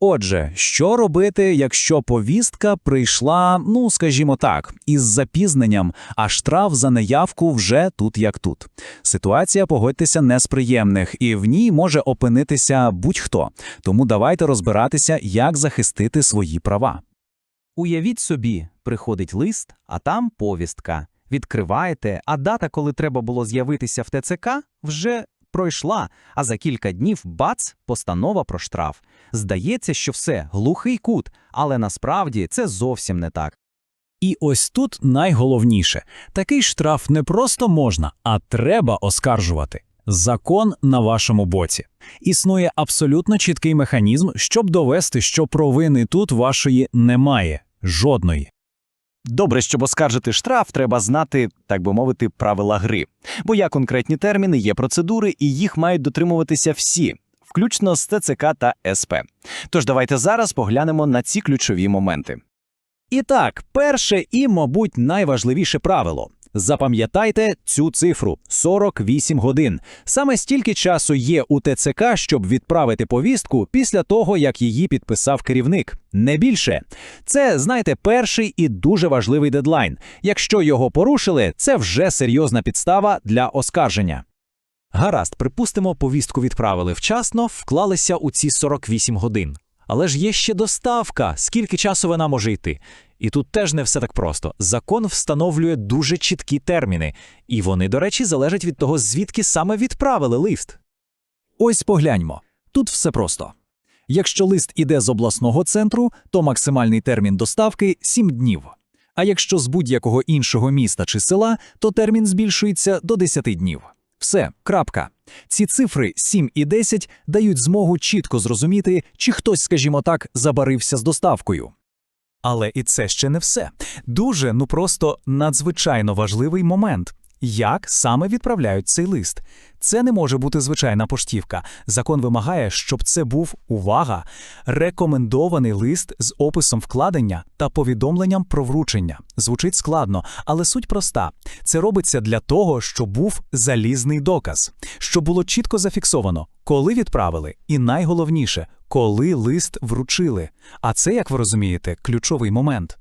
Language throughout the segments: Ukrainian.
Отже, що робити, якщо повістка прийшла, ну скажімо так, із запізненням, а штраф за неявку вже тут як тут. Ситуація, погодьтеся, не з приємних, і в ній може опинитися будь-хто. Тому давайте розбиратися, як захистити свої права. Уявіть собі, приходить лист, а там повістка. Відкриваєте, а дата, коли треба було з'явитися в ТЦК, вже пройшла, а за кілька днів бац, постанова про штраф. Здається, що все, глухий кут, але насправді це зовсім не так. І ось тут найголовніше: такий штраф не просто можна, а треба оскаржувати. Закон на вашому боці. Існує абсолютно чіткий механізм, щоб довести, що провини тут вашої немає. Жодної. Добре, щоб оскаржити штраф, треба знати, так би мовити, правила гри. Бо є конкретні терміни, є процедури, і їх мають дотримуватися всі, включно з ТЦК та СП. Тож давайте зараз поглянемо на ці ключові моменти. І так, перше і, мабуть, найважливіше правило. Запам'ятайте цю цифру 48 годин. Саме стільки часу є у ТЦК, щоб відправити повістку після того, як її підписав керівник. Не більше. Це, знаєте, перший і дуже важливий дедлайн. Якщо його порушили, це вже серйозна підстава для оскарження. Гаразд, припустимо, повістку відправили вчасно, вклалися у ці 48 годин. Але ж є ще доставка, скільки часу вона може йти. І тут теж не все так просто. Закон встановлює дуже чіткі терміни, і вони, до речі, залежать від того, звідки саме відправили лист. Ось погляньмо. Тут все просто. Якщо лист іде з обласного центру, то максимальний термін доставки 7 днів. А якщо з будь-якого іншого міста чи села, то термін збільшується до 10 днів. Все, крапка. Ці цифри 7 і 10 дають змогу чітко зрозуміти, чи хтось, скажімо так, забарився з доставкою. Але і це ще не все. Дуже, ну просто надзвичайно важливий момент. Як саме відправляють цей лист? Це не може бути звичайна поштівка. Закон вимагає, щоб це був увага, рекомендований лист з описом вкладення та повідомленням про вручення. Звучить складно, але суть проста: це робиться для того, щоб був залізний доказ, щоб було чітко зафіксовано, коли відправили, і найголовніше, коли лист вручили. А це, як ви розумієте, ключовий момент.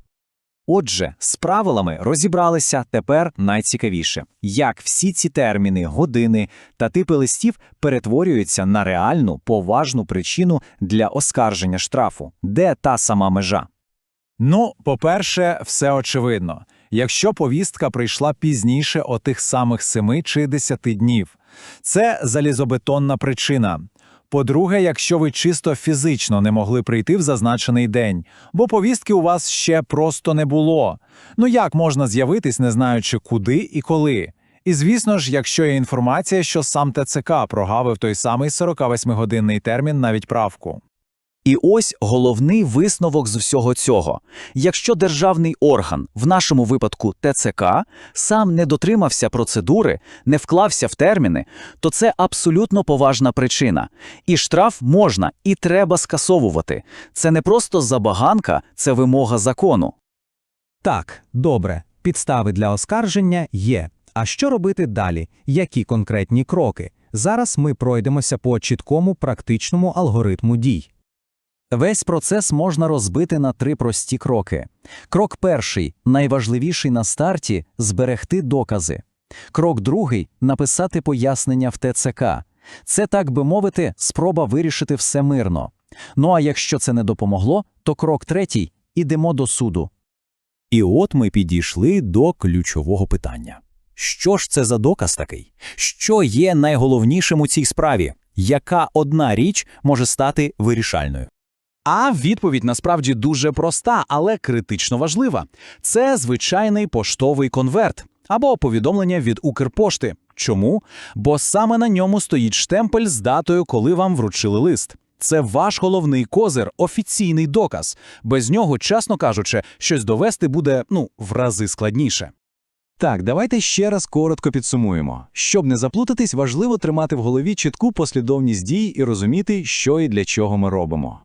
Отже, з правилами розібралися тепер найцікавіше, як всі ці терміни, години та типи листів перетворюються на реальну поважну причину для оскарження штрафу, де та сама межа. Ну, по-перше, все очевидно. Якщо повістка прийшла пізніше отих самих 7 чи 10 днів, це залізобетонна причина. По-друге, якщо ви чисто фізично не могли прийти в зазначений день, бо повістки у вас ще просто не було. Ну як можна з'явитись, не знаючи куди і коли? І звісно ж, якщо є інформація, що сам ТЦК прогавив той самий 48-годинний термін на відправку. І ось головний висновок з всього цього. Якщо державний орган, в нашому випадку ТЦК, сам не дотримався процедури, не вклався в терміни, то це абсолютно поважна причина. І штраф можна і треба скасовувати. Це не просто забаганка, це вимога закону. Так, добре, підстави для оскарження є. А що робити далі? Які конкретні кроки? Зараз ми пройдемося по чіткому практичному алгоритму дій. Весь процес можна розбити на три прості кроки. Крок перший, найважливіший на старті зберегти докази. Крок другий написати пояснення в ТЦК. Це, так би мовити, спроба вирішити все мирно. Ну а якщо це не допомогло, то крок третій ідемо до суду. І от ми підійшли до ключового питання. Що ж це за доказ такий? Що є найголовнішим у цій справі? Яка одна річ може стати вирішальною? А відповідь насправді дуже проста, але критично важлива. Це звичайний поштовий конверт або повідомлення від Укрпошти. Чому? Бо саме на ньому стоїть штемпель з датою, коли вам вручили лист. Це ваш головний козир, офіційний доказ. Без нього, чесно кажучи, щось довести буде ну в рази складніше. Так, давайте ще раз коротко підсумуємо. Щоб не заплутатись, важливо тримати в голові чітку послідовність дій і розуміти, що і для чого ми робимо.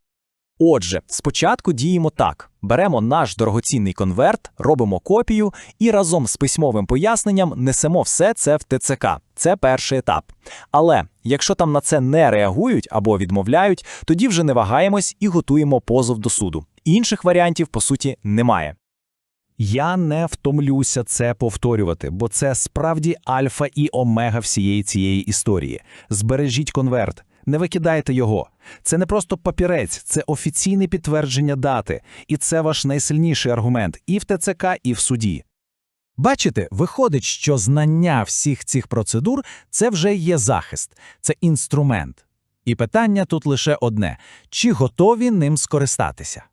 Отже, спочатку діємо так: Беремо наш дорогоцінний конверт, робимо копію і разом з письмовим поясненням несемо все це в ТЦК. Це перший етап. Але якщо там на це не реагують або відмовляють, тоді вже не вагаємось і готуємо позов до суду. Інших варіантів, по суті, немає. Я не втомлюся це повторювати, бо це справді альфа і омега всієї цієї історії. Збережіть конверт, не викидайте його. Це не просто папірець, це офіційне підтвердження дати, і це ваш найсильніший аргумент і в ТЦК, і в суді. Бачите, виходить, що знання всіх цих процедур це вже є захист, це інструмент. І питання тут лише одне: чи готові ним скористатися?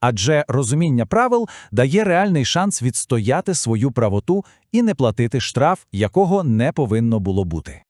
Адже розуміння правил дає реальний шанс відстояти свою правоту і не платити штраф, якого не повинно було бути.